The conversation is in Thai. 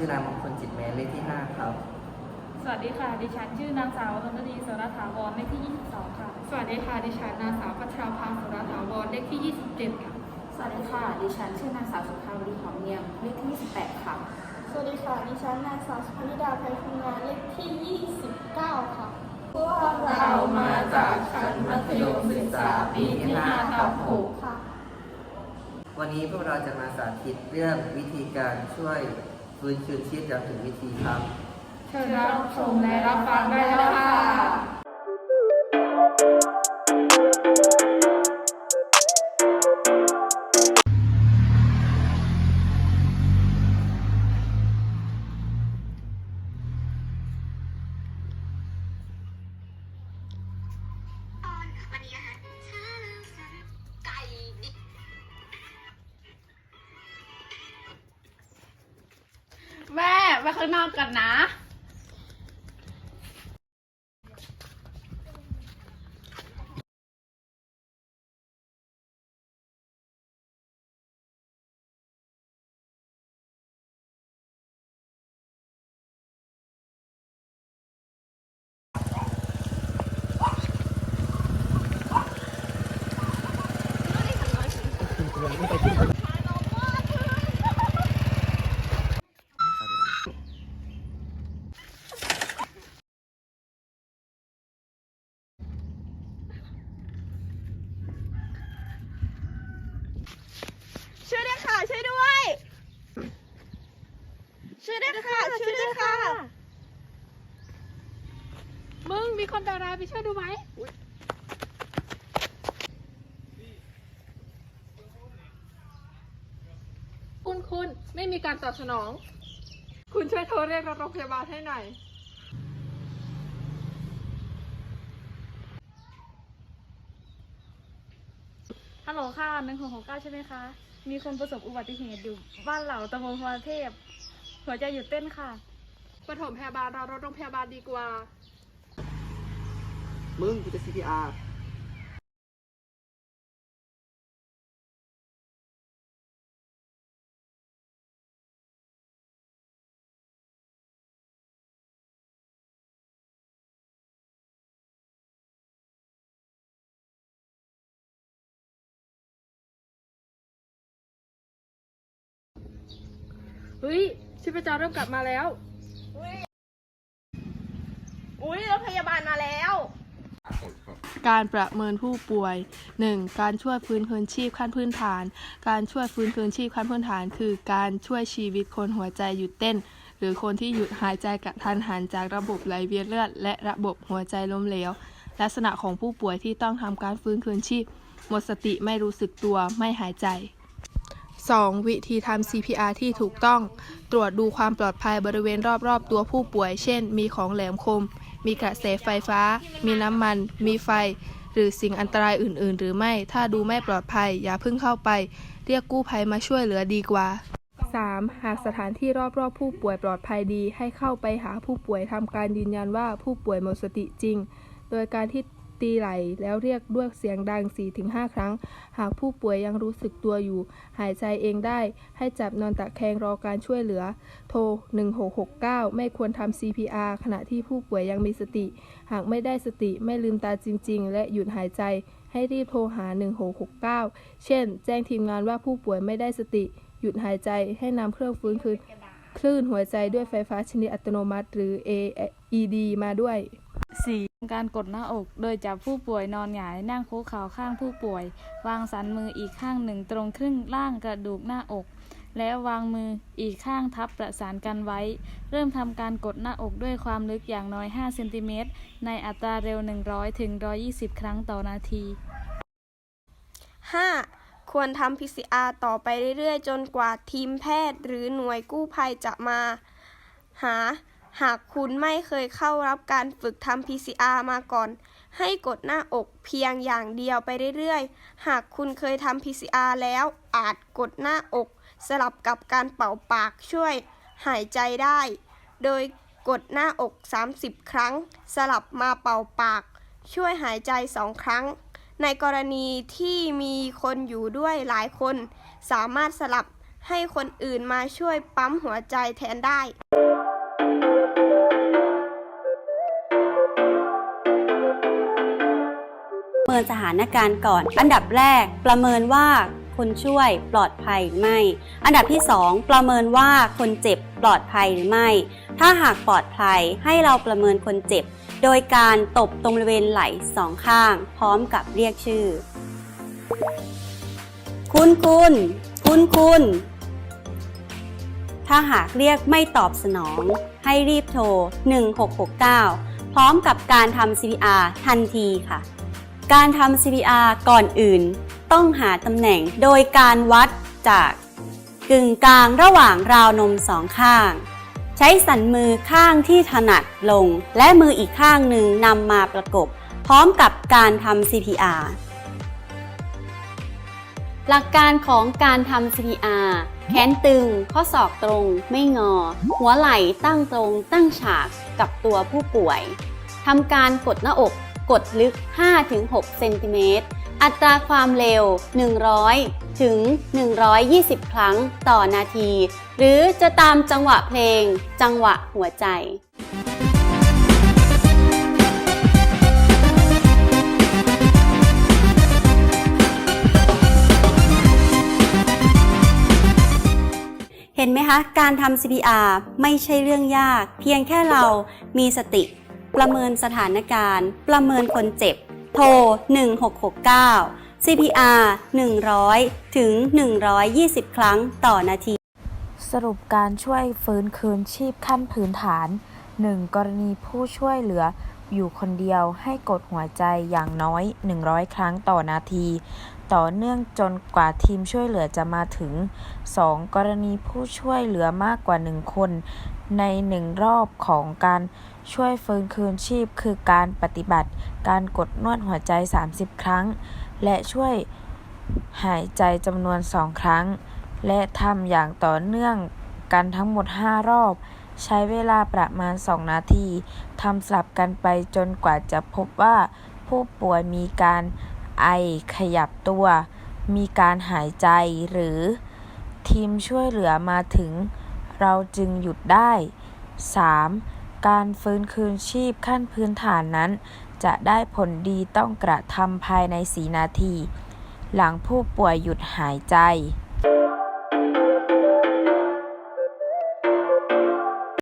ชื่อนายมงคลจิตแมนเลขที่ 5 ครับ สวัสดีค่ะ ดิฉันชื่อนางสาวธนดีสรถาวรเลขที่ 22 ค่ะ สวัสดีค่ะ ดิฉันนางสาวพัชราภาสุรถาวรเลขที่ 27 ค่ะ สวัสดีค่ะ ดิฉันชื่อนางสาวสุภาวดีหอมเนียมเลขที่ 28 ค่ะ สวัสดีค่ะ ดิฉันนางสาวสุพนิดาไพพงงานเลขที่ 29 ค่ะ พวกเราเรามาจากชั้นมัธยมศึกษาปีที่5ทับ6ค่ะ วันนี้พวกเราจะมาสาธิตเรื่องวิธีการช่วย ฟื้นคืนชีพอย่างถึงวิธีครับ เชิญรับชมและรับฟังได้แล้วค่ะ ไปข้างนอกกันนะช่วยด้วยค่ะ ช่วยด้วย ช่วยด้วยค่ะ ช่วยด้วยค่ะ มึงมีคนดาราไปช่วยดูไหมคุณคุณไม่มีการตอบสนอง คุณช่วยโทรเรียกรถโรงพยาบาลให้หน่อย ฮัลโหลค่ะ1669ใช่ไหมคะ มีคนประสบอุบัติเหตุอยู่บ้านเหล่าตำบลพรเทพ หัวใจหยุดเต้นค่ะ ปฐมพยาบาลเรารถโรงพยาบาลดีกว่า มึงกูจะ CPR เฮ้ย ชีพจรเริ่มกลับมาแล้ว อุ้ยรถพยาบาลมาแล้ว การประเมินผู้ป่วย 1. การช่วยฟื้นคืนชีพขั้นพื้นฐาน การช่วยฟื้นคืนชีพขั้นพื้นฐาน คือการช่วยชีวิตคนหัวใจหยุดเต้น หรือคนที่หยุดหายใจกระทันหันจากระบบไหลเวียนเลือด และระบบหัวใจล้มเหลว ลักษณะของผู้ป่วยที่ต้องทำการฟื้นคืนชีพ หมดสติไม่รู้สึกตัวไม่หายใจ 2. วิธีทำ CPR ที่ถูกต้อง ตรวจดูความปลอดภัยบริเวณรอบๆ ตัวผู้ป่วย เช่น มีของแหลมคม มีกระแสไฟฟ้า มีน้ำมัน มีไฟ หรือสิ่งอันตรายอื่น ๆ หรือไม่ ถ้าดูไม่ปลอดภัย อย่าเพิ่งเข้าไป เรียกกู้ภัยมาช่วยเหลือดีกว่า 3. หากสถานที่รอบๆ ผู้ป่วยปลอดภัยดี ให้เข้าไปหาผู้ป่วยทำการยืนยันว่าผู้ป่วยหมดสติจริง โดยการที่ ตีไหล่แล้วเรียกด้วยเสียงดัง 4-5 ครั้ง หากผู้ป่วยยังรู้สึกตัวอยู่ หายใจเองได้ ให้จับนอนตะแคงรอการช่วยเหลือ โทร 1669 ไม่ควรทำ CPR ขณะที่ผู้ป่วยยังมีสติ หากไม่ได้สติไม่ลืมตาจริง ๆ และหยุดหายใจ ให้รีบโทรหา 1669 เช่น แจ้งทีมงานว่าผู้ป่วยไม่ได้สติ หยุดหายใจให้นำเครื่องฟื้นคืนคลื่นหัวใจด้วยไฟฟ้าชนิดอัตโนมัติหรือ AED มาด้วย 4. การกดหน้าอก โดยจับผู้ป่วยนอนหงายนั่งคุกเข่าข้างผู้ป่วย วางสันมืออีกข้างหนึ่งตรงครึ่งล่างกระดูกหน้าอก แล้ววางมืออีกข้างทับประสานกันไว้ เริ่มทำการกดหน้าอกด้วยความลึกอย่างน้อย 5 เซนติเมตร ในอัตราเร็ว 100 ถึง 120 ครั้งต่อนาที 5. ควรทำ PCR ต่อไปเรื่อยๆ จนกว่าทีมแพทย์ หรือหน่วยกู้ภัยจะมา หา หากคุณไม่เคยเข้ารับการฝึกทำ PCR มาก่อน ให้กดหน้าอกเพียงอย่างเดียวไปเรื่อยๆ หากคุณเคยทำ PCR แล้ว อาจกดหน้าอก สลับกับการเป่าปากช่วย หายใจได้ โดยกดหน้าอก 30 ครั้ง สลับมาเป่าปาก ช่วยหายใจ2ครั้ง ในกรณีที่มีคนอยู่ด้วยหลายคน สามารถสลับให้คนอื่นมาช่วยปั๊มหัวใจแทนได้ นสถานการณ์ก่อน อันดับแรกประเมินว่าคนช่วยปลอดภัยหรือไม่ อันดับที่ 2 ประเมินว่าคนเจ็บปลอดภัยหรือไม่ ถ้าหากปลอดภัยให้เราประเมินคนเจ็บ โดยการตบตรงบริเวณไหล่สองข้าง พร้อมกับเรียกชื่อ คุณคุณคุณคุณถ้าหากเรียกไม่ตอบสนอง ให้รีบโทร 1669 พร้อมกับการทำ CPR ทันทีค่ะ การทำ CPR ก่อนอื่น ต้องหาตำแหน่งโดยการวัดจากกึ่งกลางระหว่างราวนมสองข้าง ใช้สันมือข้างที่ถนัดลง และมืออีกข้างหนึ่งนำมาประกบ พร้อมกับการทำ CPR หลักการของการทำ CPR แขนตึง ข้อศอกตรง ไม่งอ หัวไหล่ตั้งตรง ตั้งฉากกับตัวผู้ป่วยทำการกดหน้าอก กดลึก 5-6 เซนติเมตร อัตราความเร็ว 100 ถึง 120 ครั้งต่อนาที หรือจะตามจังหวะเพลง จังหวะหัวใจเห็นไหมคะ การทำ CPR ไม่ใช่เรื่องยาก เพียงแค่เรามีสติ ประเมินสถานการณ์ ประเมินคนเจ็บ โทร 1669 CPR 100 ถึง 120 ครั้งต่อนาที สรุปการช่วยฟื้นคืนชีพขั้นพื้นฐาน 1. กรณีผู้ช่วยเหลืออยู่คนเดียวให้กดหัวใจอย่างน้อย 100 ครั้งต่อนาที ต่อเนื่องจนกว่าทีมช่วยเหลือจะมาถึง 2. กรณีผู้ช่วยเหลือมากกว่า 1 คน ใน1รอบของการช่วยฟื้นคืนชีพ คือการปฏิบัติ การกดนวดหัวใจ 30 ครั้ง และช่วยหายใจจำนวน 2 ครั้ง และทำอย่างต่อเนื่องกันทั้งหมด 5 รอบ ใช้เวลาประมาณ 2 นาทีทำสลับกันไปจนกว่าจะพบว่าผู้ป่วยมีการ ไอ ขยับตัว มีการหายใจ หรือ ทีมช่วยเหลือมาถึง เราจึงหยุดได้ 3. การฟื้นคืนชีพขั้นพื้นฐานนั้น จะได้ผลดีต้องกระทำภายในสีนาที หลังผู้ป่วยหยุดหายใจ